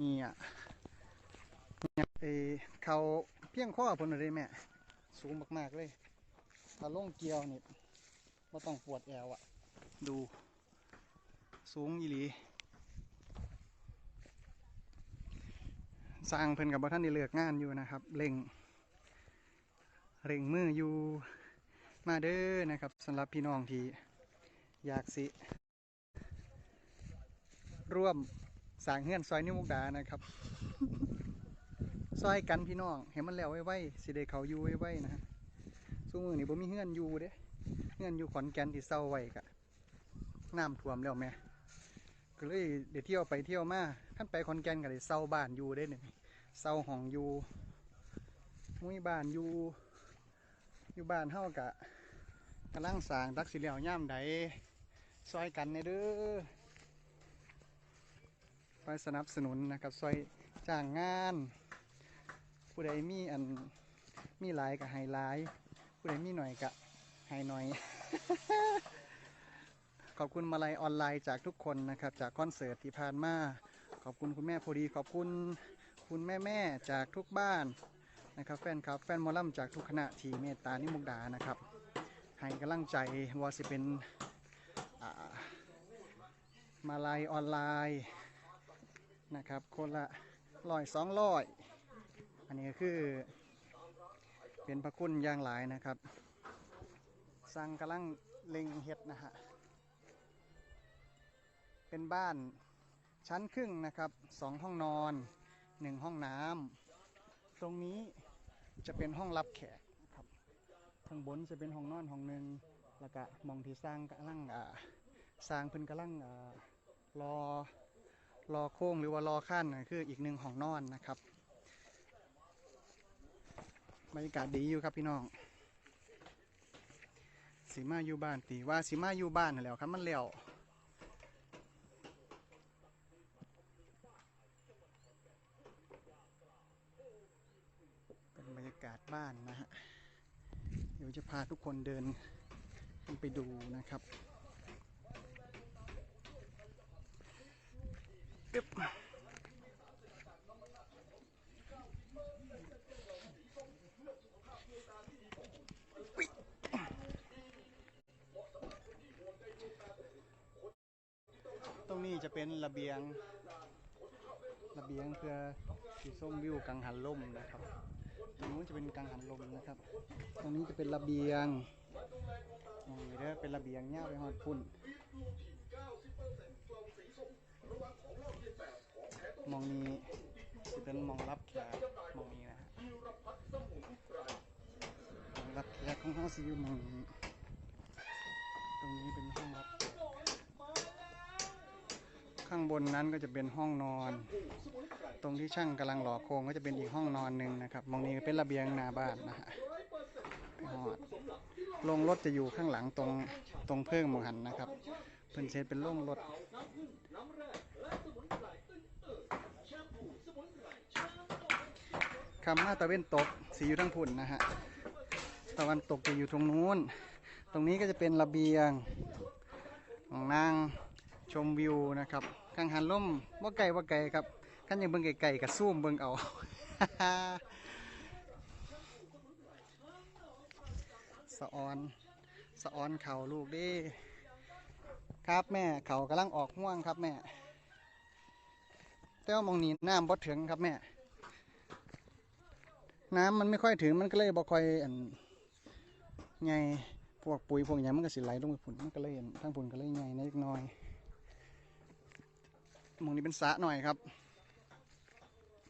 นี่อะเนี่ยไอเขาเพียงข้อผลอะไรแม่ สูงมากๆเลยถ้าลงเกียวนี่ไม่ต้องปวดแอวอะดู สูงอีหลีสร้างเพิ่นกับบ่ท่านได้เลือกงานอยู่นะครับเร่งเร่งมืออยู่มาเด้อนะครับสำหรับพี่น้องที่อยากสิ ร่วม สร้างเฮือนซอยนิ้วมุกดานะครับ ซอยกันพี่น้องเห็นมันแล้วไว้ๆสิได้เขาอยู่ไว้ๆนะฮะสู้มือนี่บ่มีเฮือนอยู่เด้เฮือนอยู่ขอนแก่นที่เศร้าไว้กะน้ำท่วมแล้วแม่ก็เลยเดี๋ยวเที่ยวไปเที่ยวมาท่านไปขอนแก่นก็ได้เศร้าบ้านอยู่เด้เนี่ยเศร้าห้องอยู่มุ้ยบ้านอยู่อยู่บ้านเฮากะกำลังสร้างตักสิเหลียวย่ามใดซอยกันในเด้อ ไปสนับสนุนนะครับซอยจ้างงาน ผู้ใดมีอันมีหลายก็ให้หลายผู้ใดมีหน่อยก็ให้หน่อย ขอบคุณมาลัยออนไลน์จากทุกคนนะครับ จากคอนเสิร์ตที่ผ่านมาขอบคุณคุณแม่พอดี ขอบคุณคุณแม่แม่จากทุกบ้านนะครับ แฟนครับแฟนมอลำจากทุกคณะที่เมตตานิมุกดานะครับให้กำลังใจว่าสิเป็นมาลัยออนไลน์ นะครับ คนละร้อยสองร้อยอันนี้ก็คือเป็นพระคุณอย่างหลายนะครับ สร้างกำลังเล็งเฮ็ดนะฮะ เป็นบ้านชั้นครึ่งนะครับสองห้องนอนหนึ่งห้องน้ำตรงนี้จะเป็นห้องรับแขกครับข้างบนจะเป็นห้องนอนห้องหนึ่งแล้วก็มองที่สร้างกำลังอ่าสร้างเพิ่นกำลังอ่ารอ รอโค้งหรือว่ารอขั้นคืออีกหนึ่งห้องนอนนะครับบรรยากาศดีอยู่ครับพี่น้องสีมาอยู่บ้านตีว่าสีมาอยู่บ้านนะแล้วครับมันเลี้ยวเป็นบรรยากาศบ้านนะฮะเดี๋ยวจะพาทุกคนเดินไปดูนะครับ ปึ๊บตรงนี้จะเป็นระเบียง ระเบียงเพื่อสีส้มวิวกังหันลมนะครับ ตรงนู้นจะเป็นกังหันลมนะครับ ตรงนี้จะเป็นระเบียงนี่เด้อเป็นระเบียงเงี้ยไปหอดพุ่น มองนี้จะเป็นมองรับแขกมองนี้นะฮะมองรับแขกของเขาสิอยู่มองนี้ตรงนี้เป็นห้องรับข้างบนนั้นก็จะเป็นห้องนอน ตรงที่ช่างกำลังหล่อโครงก็จะเป็นอีกห้องนอนหนึ่งนะครับ มองนี้เป็นระเบียงหน้าบ้านนะฮะหอดโรงรถจะอยู่ข้างหลังตรงตรงเพิ่งหมองหันนะครับ เพิ่นเซตเป็นโรถ งรถคำมาตะเวนตกสีอยู่ทั้งพุ่นนะฮะตะวันตกจะอยู่ตรงนู้น ตรงนี้ก็จะเป็นระเบียง ของนางชมวิวนะครับกังหันลมว่าไก่ว่าไก่ครับกันยังเบิ่งไก่ๆกับซูมเบิ่งเอาสะออนสะออนเข่าลูกดิ ครับแม่เข่ากำลังออกห่วงครับแม่แต่ว่ามองนี้น้ำบ่ถึงครับแม่ น้ำมันไม่ค่อยถึงมันก็เลยบ่ค่อยอันไงพวกปุ๋ยพวกหยังมันก็สิไหลลงไปผุนมันก็เลยอันทั้งผุนก็เลยไงนิดหน่อยมองนี้เป็นสระหน่อยครับ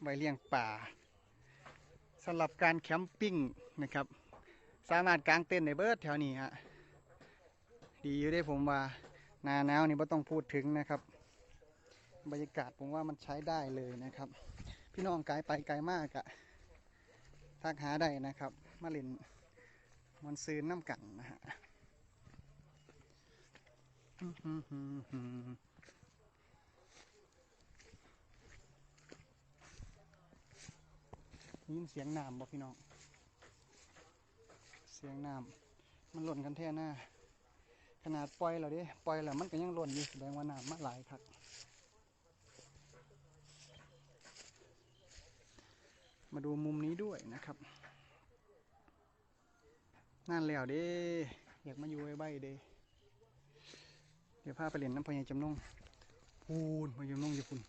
ไว้เลี้ยงป่าสำหรับการแคมปิ้งนะครับ สามารถกางเต็นท์ในเบิร์ดแถวนี้ฮะดีอยู่ได้ผมว่า หนาหนาวนี่ไม่ต้องพูดถึงนะครับ บรรยากาศผมว่ามันใช้ได้เลยนะครับ พี่น้องไกลไปไกลมากอะทักหาได้นะครับ มาเล่นมันซื้อน้ำกันนะฮะยินเสียงน้ำบ่พี่น้อง เสียงน้ำมันหล่นกันแท่หน้า ขนาดปล่อยแล้วเด้ปล่อยแล้วมันก็ยังหล่นอยู่แสดงว่าน้ำมันหลายครับมาดูมุมนี้ด้วยนะครับนั่นแล้วเด้อยากมาอยู่ใบเด้เดี๋ยวพาไปเล่นน้ำพญายจำนงพูนพญายจำนงอยู่พุ่น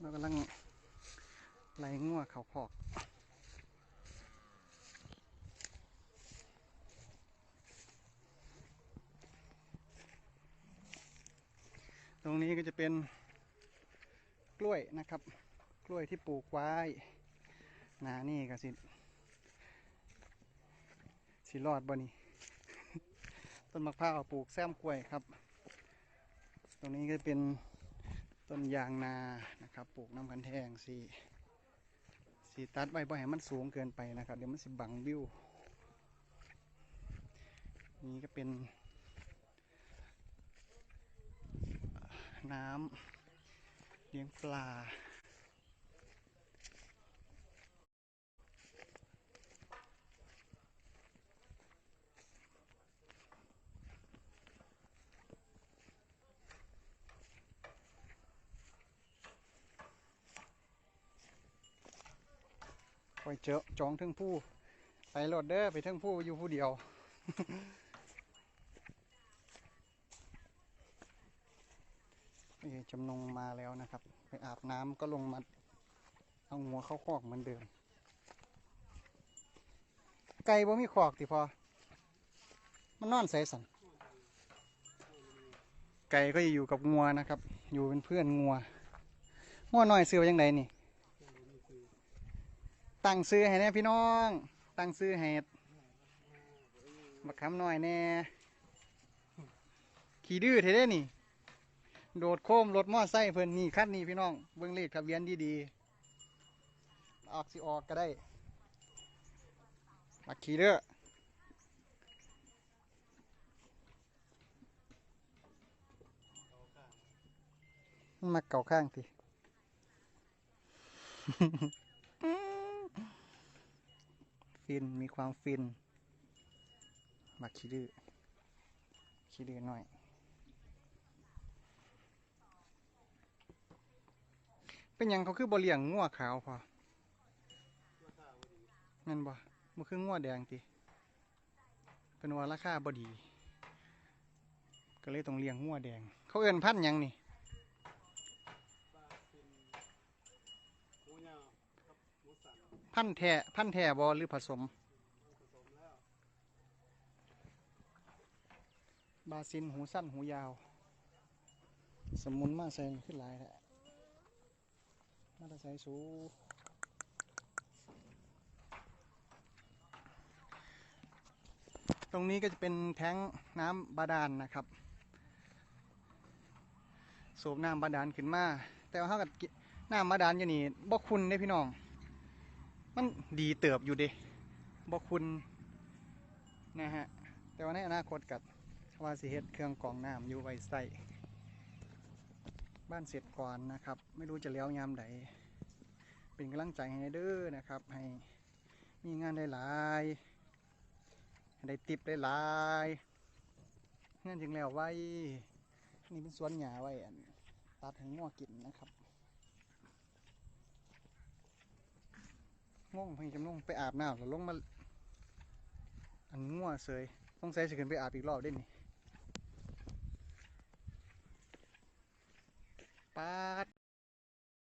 เรากำลังไล่งัวเขาคอก รงนี้ก็จะเป็นกล้วยนะครับ กล้วยที่ปลูกไว้นานี่ก็สิสิรอดบ่นี่ ต้นมะพร้าวปลูกแซมกล้วยครับ ตรงนี้ก็เป็นต้นยางนานะครับ ปลูกน้ำกันแทงสีสีตัดไว้บ่ให้มันสูงเกินไปนะครับ เดี๋ยวมันสิบังวิว นี่ก็เป็น น้ำเลี้ยงปลา ไปเจอจองเทึงผู้ ไปโหลดเด้อไปเทึงผู้อยู่ผู้เดียว นี่จำนงมาแล้วนะครับ ไปอาบน้ำก็ลงมาเอาหัวเข้าคอกเหมือนเดิม ไก่บ่มีคอกติพอ มันนอนใส่สัน ไก่ก็จะอยู่กับงัวนะครับ อยู่เป็นเพื่อนงัว งัวน้อยซื้อไว้ยังไงนี่ ตั้งซื้อให้แน่พี่น้อง ตั้งซื้อให้บักคำน้อยแน่ ขี่ดื้อเท่เด้นี่ โดดโค้มรถมอไซค์เพิ่นนี่คันนี้พี่น้องเบิ่งเลขทะเบียนดีๆออกสิออกก็ได้มักขี่เด้อมาเก่าข้างทีฟินมีความฟินมักขี้ดื้อขี้ดื้อหน่อย เป็นหยังเขาคือบ่เลี้ยงงัวขาวพอแม่นบ่มันคืองัวแดงติเป็นว่าราคาบ่ดี ก็เลยต้องเลี้ยงงัวแดง เขาเอิ้นพันธุ์หยังนี่พันธุ์แท้พันธุ์แท้บ่หรือผสม บาซินหูสั้นหูยาว สมุนมาใส่ขึ้นหลายแหละ มาตรไซสูตรงนี้ก็จะเป็นแท้งน้ำบาดาลนนะครับ สูบน้ำบาดาลขึ้นมา แต่ว่าเท่ากับน้ำบาดาลอยู่นี่บ่คุณเด้พี่น้อง มันดีเติบอยู่เด้บ่คุณนะฮะ แต่ว่าในอนาคตกับว่าสิเฮ็ดเครื่องกรองน้ำอยู่ไว้ใส่ บ้านเสร็จก่อนนะครับ ไม่รู้จะเลี้ยวยามใดเป็นกำลังใจให้เด้อนะครับ ให้มีงานได้หลายให้ได้ติปได้หลายงานจึงแล้วไว้ นี่เป็นสวนหญ้าไว้อันตัดให้งัวกินนะครับง่วงเพิ่งจำลงไปอาบน้ำแล้วลงมา อันงัวเสยต้องใส่สิขึ้นไปอาบอีกรอบได้นี่ escapar.